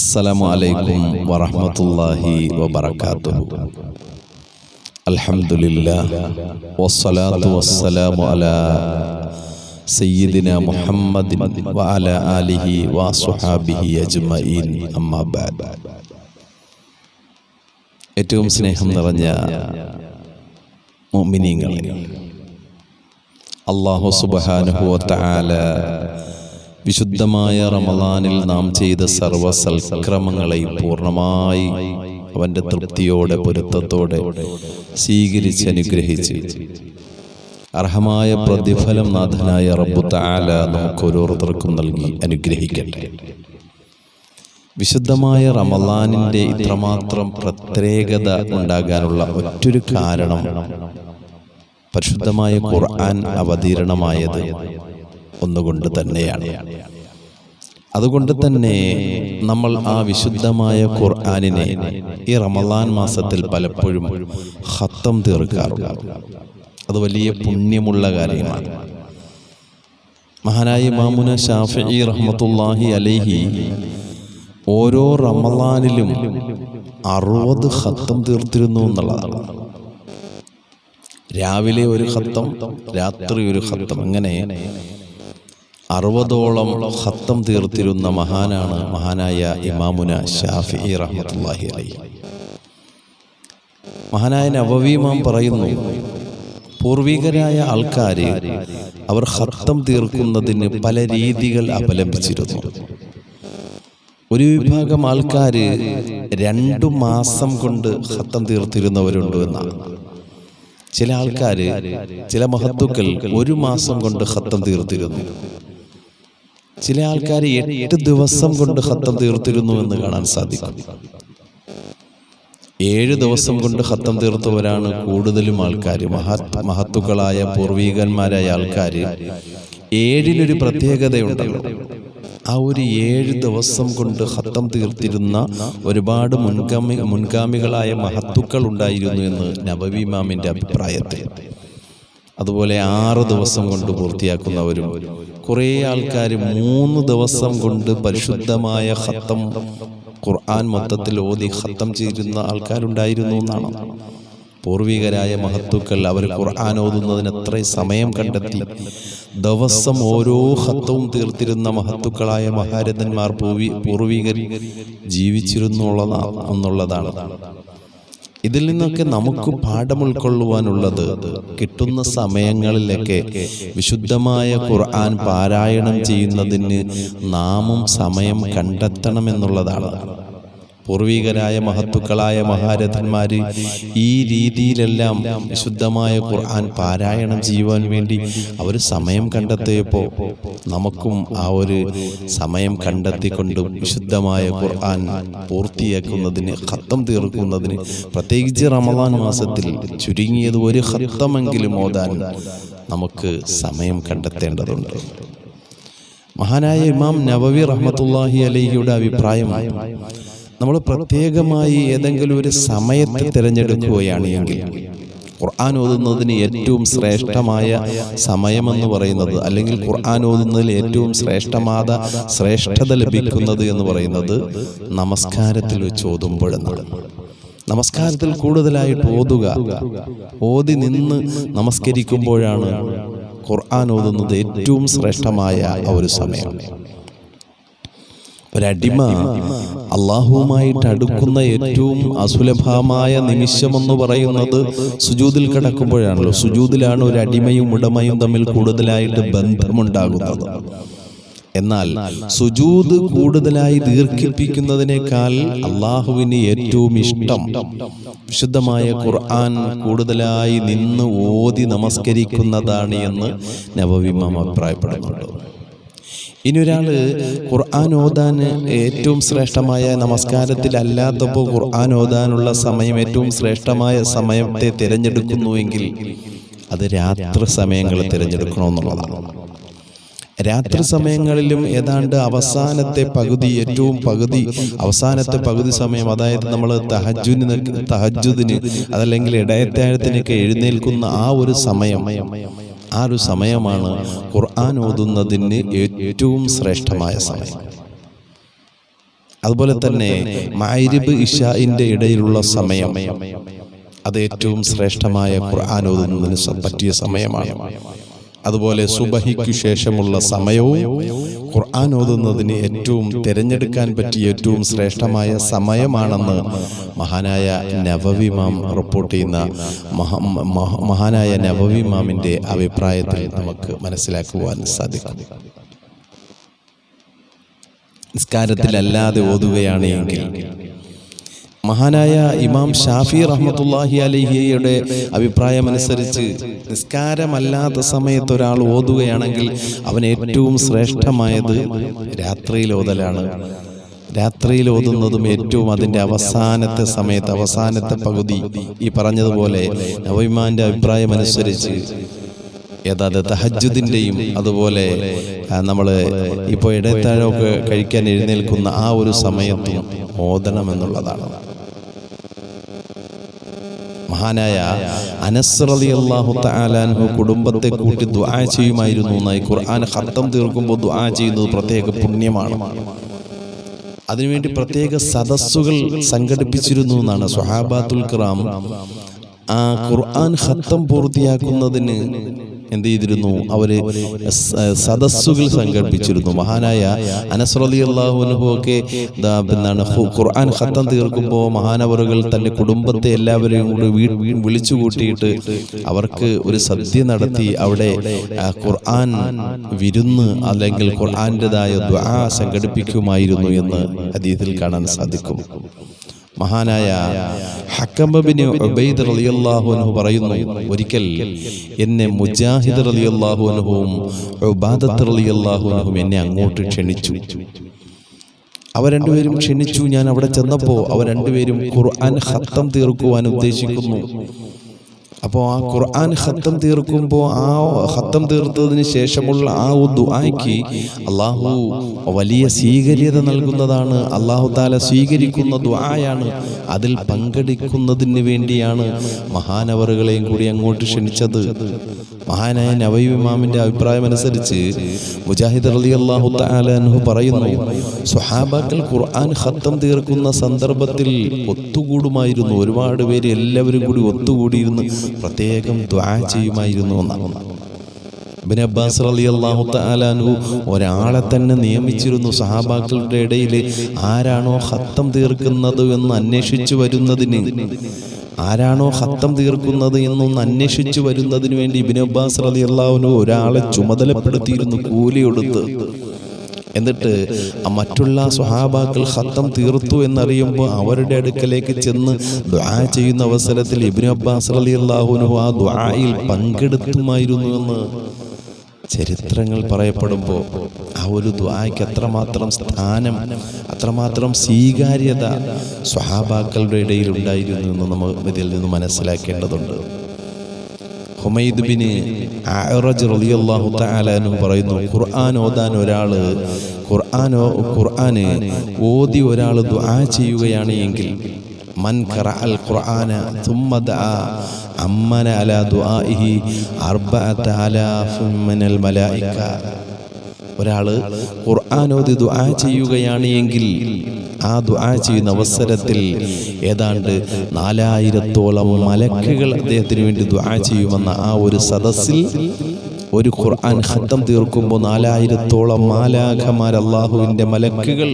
السلام عليكم ورحمة الله وبركاته الحمد لله والصلاة والسلام على سيدنا محمد وعلى آله وصحابه أجمعين أما بعد ഏറ്റവും സ്നേഹം നിറഞ്ഞ മുഅ്മിനീങ്ങളെ അള്ളാഹു സുബഹാനുഭവത്താല വിശുദ്ധമായ റമദാനിൽ നാം ചെയ്ത സർവ സൽക്രമങ്ങളെയും പൂർണമായി അവന്റെ തൃപ്തിയോടെ പൊരുത്തത്തോടെ സ്വീകരിച്ച്. അനുഗ്രഹിച്ച് അർഹമായ പ്രതിഫലം നാഥനായ റബ്ബു താല നമുക്ക് ഓരോരുത്തർക്കും നൽകി അനുഗ്രഹിക്കട്ടെ. വിശുദ്ധമായ റമദാനിന്റെ ഇത്രമാത്രം പ്രത്യേകത ഉണ്ടാകാനുള്ള ഒറ്റൊരു കാരണം പരിശുദ്ധമായ ഖുർആൻ അവതീരണമായത്. ഒന്നുകൊണ്ട് തന്നെയാണ്. അതുകൊണ്ട് തന്നെ നമ്മൾ ആ വിശുദ്ധമായ ഖുർആാനിനെ ഈ റമദാൻ മാസത്തിൽ പലപ്പോഴും ഹത്തം തീർക്കാറുണ്ട്. അത് വലിയ പുണ്യമുള്ള കാര്യമാണ്. മഹാനായ മാമുന ഷാഫി റഹ്മത്തുല്ലാഹി അലൈഹി ഓരോ റമദാനിലും അറുപത് ഹത്തം തീർത്തിരുന്നു എന്നുള്ളതാണ്. രാവിലെ ഒരു ഹത്തം രാത്രി ഒരു ഹത്തം അങ്ങനെ അറുപതോളം ഹത്തം തീർത്തിരുന്ന മഹാനാണ് മഹാനായ ഇമാമുന ഷാഫി റഹ്മത്തുല്ലാഹി അലൈഹി. മഹാനായ നവവീമാം പറയുന്നു പൂർവികരായ ആൾക്കാർ അവർ ഹത്തം തീർക്കുന്നതിന് പല രീതികൾ അവലംബിച്ചിരുന്നു ഒരു വിഭാഗം ആൾക്കാർ രണ്ടു മാസം കൊണ്ട് ഹത്തം തീർത്തിരുന്നവരുണ്ട് എന്നാണ്. ചില ആൾക്കാർ ചില മഹത്തുക്കൾ ഒരു മാസം കൊണ്ട് ഹത്തം തീർത്തിരുന്നു. ചില ആൾക്കാർ എട്ട് ദിവസം കൊണ്ട് ഹത്തം തീർത്തിരുന്നു എന്ന് കാണാൻ സാധിക്കും. ഏഴ് ദിവസം കൊണ്ട് ഹത്തം തീർത്തവരാണ് കൂടുതലും ആൾക്കാർ മഹത് മഹത്തുക്കളായ പൂർവീകന്മാരായ ആൾക്കാർ ഏഴിനൊരു പ്രത്യേകതയുണ്ടല്ലോ. ആ ഒരു ഏഴ് ദിവസം കൊണ്ട് ഹത്തം തീർത്തിരുന്ന ഒരുപാട് മുൻഗാമി മുൻഗാമികളായ മഹത്തുക്കൾ ഉണ്ടായിരുന്നു എന്ന് നബവിമാമിന്റെ അഭിപ്രായത്തിൽ. അതുപോലെ ആറ് ദിവസം കൊണ്ട് പൂർത്തിയാക്കുന്നവരും കുറേ ആൾക്കാർ മൂന്ന് ദിവസം കൊണ്ട് പരിശുദ്ധമായ ഹത്തം ഖുർആൻ മൊത്തത്തിൽ ഓതി ഹത്തം ചെയ്തിരുന്ന ആൾക്കാരുണ്ടായിരുന്നു എന്നാണ്. പൂർവികരായ മഹത്തുക്കൾ അവർ ഖുർആൻ ഓതുന്നതിന് എത്ര സമയം കണ്ടെത്തി. ദിവസം ഓരോ ഹത്തവും തീർത്തിരുന്ന മഹത്തുക്കളായ മഹാരഥന്മാർ പൂർവി പൂർവികർ ജീവിച്ചിരുന്നുള്ളതാണ് എന്നുള്ളതാണ്. ഇതിൽ നിന്നൊക്കെ നമുക്ക് പാഠം ഉൾക്കൊള്ളുവാനുള്ളത് കിട്ടുന്ന സമയങ്ങളിലൊക്കെ വിശുദ്ധമായ ഖുർആൻ പാരായണം ചെയ്യുന്നതിന് നാമും സമയം കണ്ടെത്തണമെന്നുള്ളതാണ് പൂർവികരായ മഹത്തുക്കളായ മഹാരഥന്മാർ ഈ രീതിയിലെല്ലാം വിശുദ്ധമായ ഖുർആൻ പാരായണം ചെയ്യുവാൻ വേണ്ടി അവർ സമയം കണ്ടെത്തിയപ്പോൾ നമുക്കും ആ ഒരു സമയം കണ്ടെത്തിക്കൊണ്ടും വിശുദ്ധമായ ഖുർആൻ പൂർത്തിയാക്കുന്നതിന് ഹത്തം തീർക്കുന്നതിന് പ്രത്യേകിച്ച് റമദാൻ മാസത്തിൽ ചുരുങ്ങിയത് ഒരു ഹത്തമെങ്കിലും ഓതാൻ നമുക്ക് സമയം കണ്ടെത്തേണ്ടതുണ്ട്. മഹാനായ ഇമാം നവവി റഹ്മത്തുല്ലാഹി അലഹിയുടെ അഭിപ്രായം നമ്മൾ പ്രത്യേകമായി ഏതെങ്കിലും ഒരു സമയത്ത് തിരഞ്ഞെടുക്കുകയാണ് എങ്കിൽ ഖുർആൻ ഓതുന്നതിന് ഏറ്റവും ശ്രേഷ്ഠമായ സമയമെന്ന് പറയുന്നത് അല്ലെങ്കിൽ ഖുർആൻ ഓതുന്നതിൽ ഏറ്റവും ശ്രേഷ്ഠമാത ശ്രേഷ്ഠത ലഭിക്കുന്നത് എന്ന് പറയുന്നത് നമസ്കാരത്തിൽ വെച്ച് ഓതുമ്പോഴെന്നാണ് നമസ്കാരത്തിൽ കൂടുതലായിട്ട് ഓതുക. ഓതി നിന്ന് നമസ്കരിക്കുമ്പോഴാണ് ഖുർആൻ ഓതുന്നത് ഏറ്റവും ശ്രേഷ്ഠമായ ഒരു സമയം. ഒരടിമ. അള്ളാഹുവുമായിട്ട് അടുക്കുന്ന ഏറ്റവും അസുലഭമായ നിമിഷമെന്ന് പറയുന്നത് സുജൂതിൽ കിടക്കുമ്പോഴാണല്ലോ. സുജൂതിലാണ് ഒരു അടിമയും ഉടമയും തമ്മിൽ കൂടുതലായിട്ട് ബന്ധമുണ്ടാകുന്നത്. എന്നാൽ സുജൂത് കൂടുതലായി ദീർഘിപ്പിക്കുന്നതിനേക്കാൾ അള്ളാഹുവിന് ഏറ്റവും ഇഷ്ടം വിശുദ്ധമായ ഖുർആൻ കൂടുതലായി നിന്ന് ഓതി നമസ്കരിക്കുന്നതാണ് എന്ന് നവവിമം അഭിപ്രായപ്പെടുന്നുണ്ട്. ഇനി ഒരാൾ ഖുർആൻ ഓതാൻ ഏറ്റവും ശ്രേഷ്ഠമായ നമസ്കാരത്തിലല്ലാത്തപ്പോൾ ഖുർആൻ ഓതാനുള്ള സമയം ഏറ്റവും ശ്രേഷ്ഠമായ സമയത്തെ തിരഞ്ഞെടുക്കുന്നുവെങ്കിൽ അത് രാത്രി സമയങ്ങൾ തിരഞ്ഞെടുക്കണമെന്നുള്ളതാണ്. രാത്രി സമയങ്ങളിലും ഏതാണ്ട് അവസാനത്തെ പകുതി ഏറ്റവും പകുതി അവസാനത്തെ പകുതി സമയം അതായത് നമ്മൾ തഹജുദിന് തഹജുദിന് അതല്ലെങ്കിൽ ഇടയത്താഴത്തിനൊക്കെ എഴുന്നേൽക്കുന്ന ആ ഒരു സമയം ആ ഒരു സമയമാണ് ഖുർആൻ ഓതുന്നതിന് ഏറ്റവും ശ്രേഷ്ഠമായ സമയം. അതുപോലെ തന്നെ മൈരിബ് ഇഷായിന്റെ ഇടയിലുള്ള സമയം അത് ഏറ്റവും ശ്രേഷ്ഠമായ ഖുർആൻ ഓതുന്നതിന് പറ്റിയ സമയമാണ്. അതുപോലെ സുബഹിക്കു ശേഷമുള്ള സമയവും ഖുർആൻ ഓതുന്നതിന് ഏറ്റവും തിരഞ്ഞെടുക്കാൻ പറ്റിയ ഏറ്റവും ശ്രേഷ്ഠമായ സമയമാണെന്ന് മഹാനായ നവവിമാം റിപ്പോർട്ട് ചെയ്യുന്ന മഹ- മഹ- മഹാനായ നവവിമാമിന്റെ അഭിപ്രായത്തിൽ നമുക്ക് മനസ്സിലാക്കുവാൻ സാധിക്കും. നിസ്കാരത്തിലല്ലാതെ ഓതുകയാണ് എങ്കിൽ മഹാനായ ഇമാം ഷാഫി റഹ്മത്തുല്ലാഹി അഭിപ്രായം അഭിപ്രായമനുസരിച്ച് നിസ്കാരമല്ലാത്ത സമയത്ത് ഒരാൾ ഓതുകയാണെങ്കിൽ അവൻ ഏറ്റവും ശ്രേഷ്ഠമായത് രാത്രിയിൽ ഓതലാണ്. രാത്രിയിൽ ഓതുന്നതും ഏറ്റവും അതിന്റെ അവസാനത്തെ സമയത്ത് അവസാനത്തെ പകുതി. ഈ പറഞ്ഞതുപോലെ നവൈമാന്റെ അഭിപ്രായമനുസരിച്ച് ഏതാത് തഹജുദിന്റെയും അതുപോലെ നമ്മൾ ഇപ്പോൾ ഇടത്താഴമൊക്കെ കഴിക്കാൻ എഴുന്നേൽക്കുന്ന ആ ഒരു സമയത്തും ഓതണമെന്നുള്ളതാണ്. മഹാനായ അനസ് റളിയല്ലാഹു താലാൻഹു കുടുംബത്തെ കൂട്ടി ദുആ ചെയ്യുമായിരുന്നു എന്നായി ഖുർആൻ ഹത്തം തീർക്കുമ്പോൾ ദുആ ചെയ്യുന്നത് പ്രത്യേക പുണ്യമാണ്. അതിനുവേണ്ടി പ്രത്യേക സദസ്സുകൾ സംഘടിപ്പിച്ചിരുന്നു എന്നാണ് സുഹാബാത്തുൽ കിറാം. ആ ഖുർആൻ ഹത്തം പൂർത്തിയാക്കുന്നതിന് എന്ത് ചെയ്തിരുന്നു? അവർ സദസ്സുകൾ സംഘടിപ്പിച്ചിരുന്നു. മഹാനായ അനസ്രലി അള്ളാഹുനഹു ഒക്കെ എന്താണ് ഖുർആൻ ഖത്തം തീർക്കുമ്പോൾ മഹാനവറുകൾ തന്റെ കുടുംബത്തെ എല്ലാവരെയും കൂടി വീ- വിളിച്ചു കൂട്ടിയിട്ട് അവർക്ക് ഒരു സദ്യ നടത്തി അവിടെ ഖുർആൻ വിരുന്ന് അല്ലെങ്കിൽ ഖുർആന്റെതായ ദ്വാ സംഘടിപ്പിക്കുമായിരുന്നു എന്ന് അതീതിൽ കാണാൻ സാധിക്കും. മഹാനായ ഹക്കംബിന് ഉബൈദ് റളിയല്ലാഹു അൻഹു പറയുന്നു ഒരിക്കൽ എന്നെ മുജാഹിദ് റളിയല്ലാഹു അൻഹുവും ഉബാദത്ത് റളിയല്ലാഹു എന്നെ അങ്ങോട്ട് ക്ഷണിച്ചു. അവർ രണ്ടുപേരും ക്ഷണിച്ചു. ഞാൻ അവിടെ ചെന്നപ്പോൾ അവർ രണ്ടുപേരും ഖുർആൻ ഹത്തം തീർക്കുവാൻ ഉദ്ദേശിക്കുന്നു. അപ്പോൾ ആ ഖുർആൻ ഖത്തം തീർക്കുമ്പോൾ ആ ഖത്തം തീർത്തതിന് ശേഷമുള്ള ആ ദുആയ്ക്ക് അള്ളാഹു വലിയ സ്വീകാര്യത നൽകുന്നതാണ്. അള്ളാഹു താല സ്വീകരിക്കുന്ന ദുആയാണ്. അതിൽ പങ്കെടുക്കുന്നതിന് വേണ്ടിയാണ് മഹാനവറുകളെയും കൂടി അങ്ങോട്ട് ക്ഷണിച്ചത്. മഹാനായ നവൈമാമിന്റെ അഭിപ്രായം അനുസരിച്ച് മുജാഹിദ് അലി അള്ളാഹു താലു പറയുന്നു സുഹാബാക്കൾ ഖുർആൻ ഹത്തം തീർക്കുന്ന സന്ദർഭത്തിൽ ഒത്തുകൂടുമായിരുന്നു. ഒരുപാട് പേര് എല്ലാവരും കൂടി ഒത്തുകൂടിയിരുന്ന്. പ്രത്യേകം ദ്വാ ചെയ്യുമായിരുന്നു എന്നാണ്. ഇബ്ൻ അബ്ബാസ് റളിയല്ലാഹു തആലാനു ഒരാളെ തന്നെ നിയമിച്ചിരുന്നു. സഹാബാക്കളുടെ ഇടയിൽ ആരാണോ ഹത്തം തീർക്കുന്നത് എന്ന് അന്വേഷിച്ചു വരുന്നതിന് ആരാണോ ഹത്തം തീർക്കുന്നത് എന്നൊന്ന് അന്വേഷിച്ചു വരുന്നതിന് വേണ്ടി ഇബ്ൻ അബ്ബാസ് റളിയല്ലാഹുനു ഒരാളെ ചുമതലപ്പെടുത്തിയിരുന്നു കൂലി കൊടുത്ത് എന്നിട്ട് മറ്റുള്ള സ്വഹാബാക്കൾ ഹത്തം തീർത്തു എന്നറിയുമ്പോൾ അവരുടെ അടുക്കലേക്ക് ചെന്ന് ദ്വാ ചെയ്യുന്ന അവസരത്തിൽ ഇബ്നു അബ്ബാസ് റളിയല്ലാഹുനു ആ ദ്വായിൽ പങ്കെടുത്തുമായിരുന്നു എന്ന് ചരിത്രങ്ങൾ പറയപ്പെടുമ്പോൾ ആ ഒരു ദ്വായ്ക്ക് അത്രമാത്രം സ്ഥാനം അത്രമാത്രം സ്വീകാര്യത സ്വഹാബാക്കളുടെ ഇടയിൽ ഉണ്ടായിരുന്നു എന്ന് നമ്മൾ ഇതിൽ നിന്ന് മനസ്സിലാക്കേണ്ടതുണ്ട്. ഹുമൈദ് ബിന് റളിയല്ലാഹു തആല പറയുന്നു ഖുർആൻ ഓതാൻ ഒരാൾ ഖുർആൻ ഖുർആന് ഓതി ഒരാൾ ദുആ ചെയ്യുകയാണ് എങ്കിൽ ഒരാൾ ഖുർആാനോതി ദുആ ചെയ്യുകയാണ് എങ്കിൽ ആ ദുആ ചെയ്യുന്ന അവസരത്തിൽ ഏതാണ്ട് നാലായിരത്തോളം മലക്കുകൾ അദ്ദേഹത്തിന് വേണ്ടി ദുആ ചെയ്യുമെന്ന ആ ഒരു സദസ്സിൽ ഒരു ഖുർആൻ ഹത്തം തീർക്കുമ്പോൾ നാലായിരത്തോളം മാലാഖമാർ അള്ളാഹുവിന്റെ മലക്കുകൾ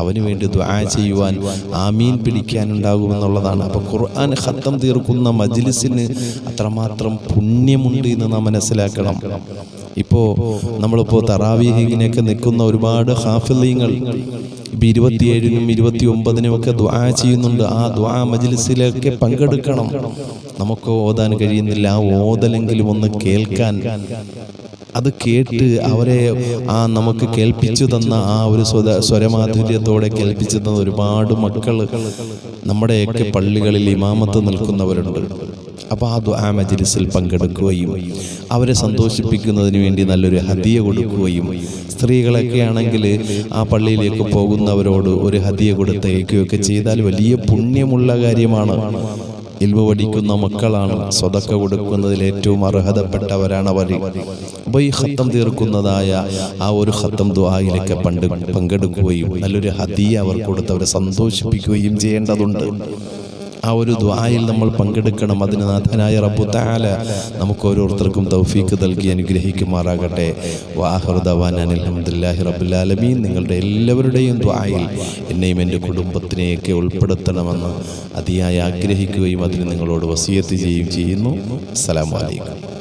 അവന് വേണ്ടി ദ്വാ ചെയ്യുവാൻ ആമീൻ പിടിക്കാനുണ്ടാകുമെന്നുള്ളതാണ് അപ്പോൾ ഖുർആൻ ഹത്തം തീർക്കുന്ന മജ്ലിസിന് അത്രമാത്രം പുണ്യമുണ്ട് എന്ന് നാം മനസ്സിലാക്കണം. ഇപ്പോൾ നമ്മളിപ്പോൾ തറാവീഹിങ്ങിനൊക്കെ നിൽക്കുന്ന ഒരുപാട് ഹാഫിലിങ്ങൾ ഇപ്പം ഇരുപത്തിയേഴിനും ഇരുപത്തി ഒമ്പതിനും ഒക്കെ ദ്വാ ചെയ്യുന്നുണ്ട്. ആ ദ്വാ മജ്ലിസിലൊക്കെ പങ്കെടുക്കണം. നമുക്ക് ഓതാൻ കഴിയുന്നില്ല. ആ ഓതലെങ്കിലും ഒന്ന് കേൾക്കാൻ. അത് കേട്ട് അവരെ ആ നമുക്ക് കേൾപ്പിച്ചു തന്ന ആ ഒരു സ്വരമാധുര്യത്തോടെ കേൾപ്പിച്ചു തന്ന ഒരുപാട് മക്കൾ നമ്മുടെയൊക്കെ പള്ളികളിൽ ഇമാമത്ത് നിൽക്കുന്നവരുണ്ട്. അപ്പോൾ ആ ദുആ മജ്ലിസിൽ പങ്കെടുക്കുകയും അവരെ സന്തോഷിപ്പിക്കുന്നതിന് വേണ്ടി നല്ലൊരു ഹദിയ കൊടുക്കുകയും സ്ത്രീകളൊക്കെ ആണെങ്കിൽ ആ പള്ളിയിലേക്ക് പോകുന്നവരോട് ഒരു ഹദിയ കൊടുത്തയക്കുകയൊക്കെ ചെയ്താൽ വലിയ പുണ്യമുള്ള കാര്യമാണ്. ഇൽമ പഠിക്കുന്ന മക്കളാണ്. സ്വതക്ക കൊടുക്കുന്നതിൽ ഏറ്റവും അർഹതപ്പെട്ടവരാണ് അവർ. അപ്പോൾ ഈ ഹത്തം തീർക്കുന്നതായ ആ ഒരു ഹത്തം ദ്വായിലൊക്കെ പണ്ട് പങ്കെടുക്കുകയും നല്ലൊരു ഹദിയ അവർ കൊടുത്ത് അവരെ സന്തോഷിപ്പിക്കുകയും ചെയ്യേണ്ടതുണ്ട്. ആ ഒരു ദ്വായിൽ നമ്മൾ പങ്കെടുക്കണം. അതിന് നാഥനായ റബ്ബു താല നമുക്ക് ഓരോരുത്തർക്കും തൗഫീക്ക് നൽകി അനുഗ്രഹിക്കുമാറാകട്ടെ. വാഹൃദവാൻ റബ്ബുലാലമീൻ നിങ്ങളുടെ എല്ലാവരുടെയും ദ്വായിൽ എന്നെയും എന്റെ കുടുംബത്തിനെയൊക്കെ ഉൾപ്പെടുത്തണമെന്ന് അതിയായി ആഗ്രഹിക്കുകയും അതിന് നിങ്ങളോട് വസീയത്ത് ചെയ്യുകയും ചെയ്യുന്നു. അസ്സലാമു അലൈക്കും.